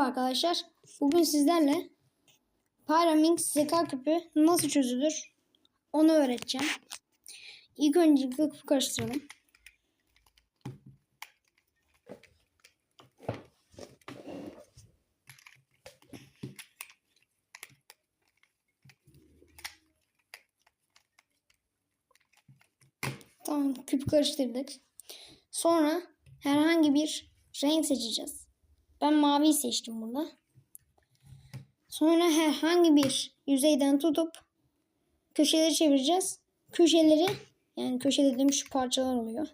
Merhaba arkadaşlar. Bugün sizlerle Pyraminx zeka küpü nasıl çözülür onu öğreteceğim. İlk önce küpü karıştıralım. Tamam küpü karıştırdık. Sonra herhangi bir renk seçeceğiz. Ben mavi seçtim burada. Sonra herhangi bir yüzeyden tutup köşeleri çevireceğiz. Köşeleri yani köşe dediğim şu parçalar oluyor.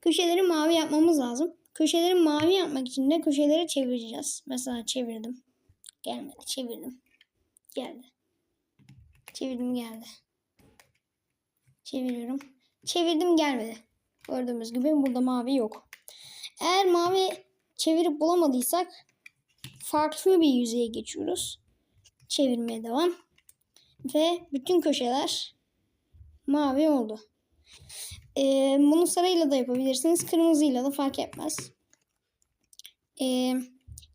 Köşeleri mavi yapmamız lazım. Köşeleri mavi yapmak için de köşeleri çevireceğiz. Mesela çevirdim. Gelmedi. Çevirdim. Geldi. Çevirdim geldi. Çeviriyorum. Çevirdim gelmedi. Gördüğümüz gibi burada mavi yok. Eğer mavi çevirip bulamadıysak farklı bir yüzeye geçiyoruz. Çevirmeye devam. Ve bütün köşeler mavi oldu. Ee, bunu sarıyla da yapabilirsiniz. Kırmızıyla da fark etmez. Ee,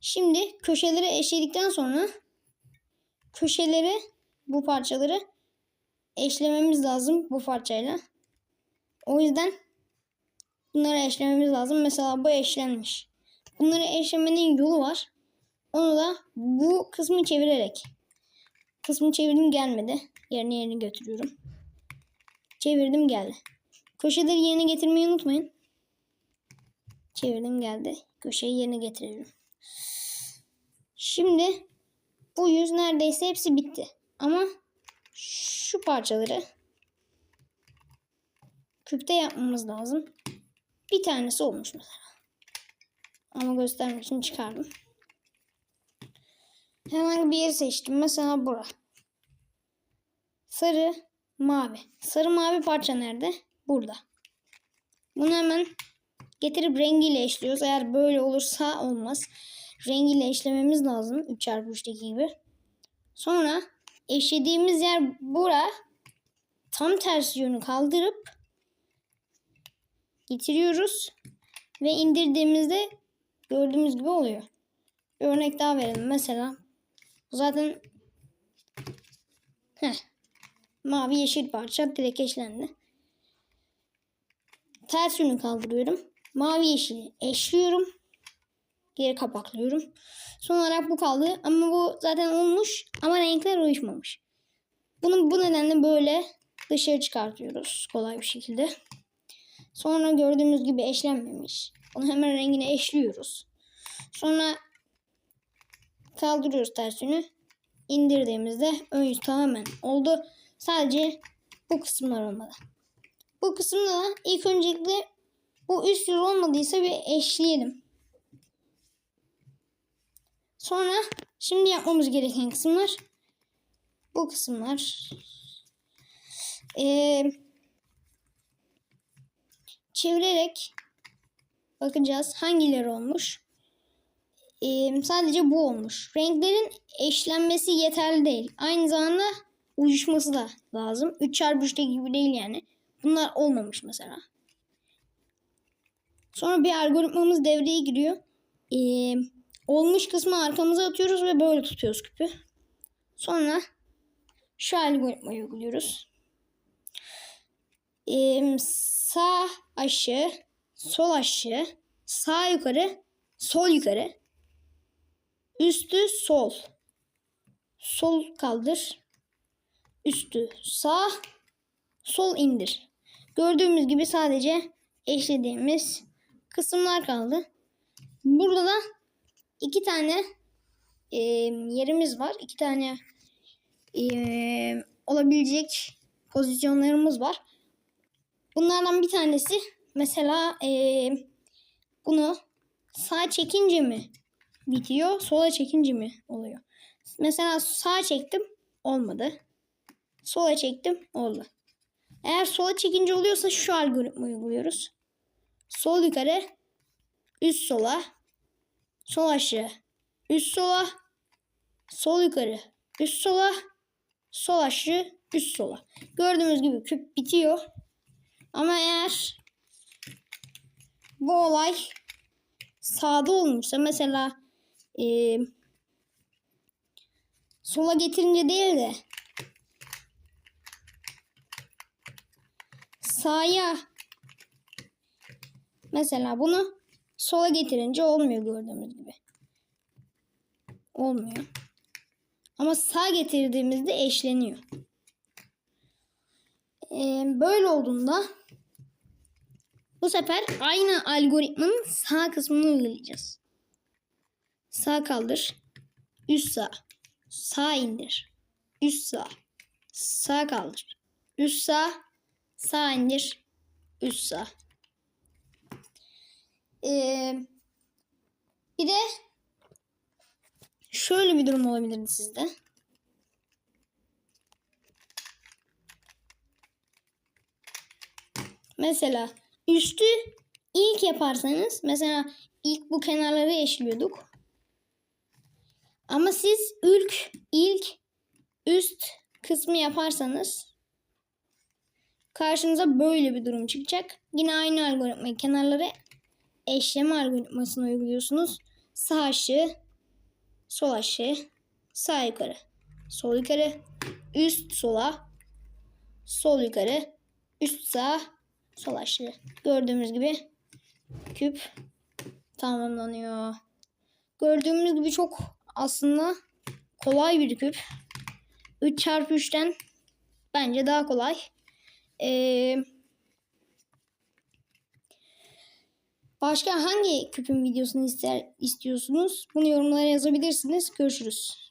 şimdi köşeleri eşledikten sonra köşeleri bu parçaları eşlememiz lazım bu parçayla. O yüzden bunları eşlememiz lazım. Mesela bu eşlenmiş. Bunları eşlemenin yolu var. Onu da bu kısmı çevirerek. Kısmı çevirdim gelmedi. Yerine yerini götürüyorum. Çevirdim geldi. Köşeleri yerine getirmeyi unutmayın. Çevirdim geldi. Köşeyi yerine getiriyorum. Şimdi bu yüz neredeyse hepsi bitti. Ama şu parçaları küpte yapmamız lazım. Bir tanesi olmuş mesela. Ama göstermek için çıkardım. Herhangi bir yeri seçtim. Mesela bura. Sarı, mavi. Sarı mavi parça nerede? Burada. Bunu hemen getirip rengiyle eşliyoruz. Eğer böyle olursa olmaz. Rengiyle eşlememiz lazım. 3x3'teki gibi. Sonra eşlediğimiz yer bura. Tam tersi yönü kaldırıp getiriyoruz. Ve indirdiğimizde gördüğümüz gibi oluyor. Bir örnek daha verelim. Mesela zaten heh, mavi yeşil parça direkt eşlendi. Ters yönü kaldırıyorum. Mavi yeşili eşliyorum. Geri kapaklıyorum. Son olarak bu kaldı. Ama bu zaten olmuş. Ama renkler uyuşmamış. Bunu bu nedenle böyle dışarı çıkartıyoruz. Kolay bir şekilde. Sonra gördüğümüz gibi eşlenmemiş. Onu hemen rengine eşliyoruz. Sonra kaldırıyoruz ters yönü. İndirdiğimizde ön yüz tamamen oldu. Sadece bu kısımlar olmadı. Bu kısımda da ilk öncelikle bu üst yüz olmadıysa bir eşleyelim. Sonra şimdi yapmamız gereken kısımlar bu kısımlar. Ee, çevirerek bakacağız hangileri olmuş. Ee, sadece bu olmuş. Renklerin eşlenmesi yeterli değil. Aynı zamanda uyuşması da lazım. 3 çarpı 3'te gibi değil yani. Bunlar olmamış mesela. Sonra bir algoritmamız devreye giriyor. Ee, olmuş kısmı arkamıza atıyoruz ve böyle tutuyoruz küpü. Sonra şu algoritmayı uyguluyoruz. Ee, sağ aşağı, sol aşağı, sağ yukarı, sol yukarı, üstü sol, sol kaldır, üstü sağ, sol indir. Gördüğümüz gibi sadece eşlediğimiz kısımlar kaldı. Burada da iki tane e, yerimiz var. İki tane e, olabilecek pozisyonlarımız var. Bunlardan bir tanesi mesela e, bunu sağ çekince mi bitiyor, sola çekince mi oluyor? Mesela sağ çektim olmadı. Sola çektim oldu. Eğer sola çekince oluyorsa şu algoritma uyguluyoruz. Sol yukarı, üst sola, sol aşağı, üst sola, sol yukarı, üst sola, sol aşağı, üst sola. Gördüğünüz gibi küp bitiyor. Ama eğer bu olay sağda olmuşsa mesela e, sola getirince değil de sağa mesela bunu sola getirince olmuyor gördüğümüz gibi. Olmuyor. Ama sağ getirdiğimizde eşleniyor. Ee, böyle olduğunda bu sefer aynı algoritmanın sağ kısmını uygulayacağız. Sağ kaldır. Üst sağ. Sağ indir. Üst sağ. Sağ kaldır. Üst sağ. Sağ indir. Üst sağ. Ee, bir de şöyle bir durum olabilirdi sizde. Mesela üstü ilk yaparsanız mesela ilk bu kenarları eşliyorduk. Ama siz ilk ilk üst kısmı yaparsanız karşınıza böyle bir durum çıkacak. Yine aynı algoritmayı kenarlara eşleme algoritmasını uyguluyorsunuz. Sağ aşağı, sol aşağı, sağ yukarı, sol yukarı, üst sola, sol yukarı, üst sağ, sol aşağı. Gördüğümüz gibi küp tamamlanıyor. Gördüğümüz gibi çok aslında kolay bir küp. 3 çarpı 3'ten bence daha kolay. Ee, başka hangi küpün videosunu ister istiyorsunuz? Bunu yorumlara yazabilirsiniz. Görüşürüz.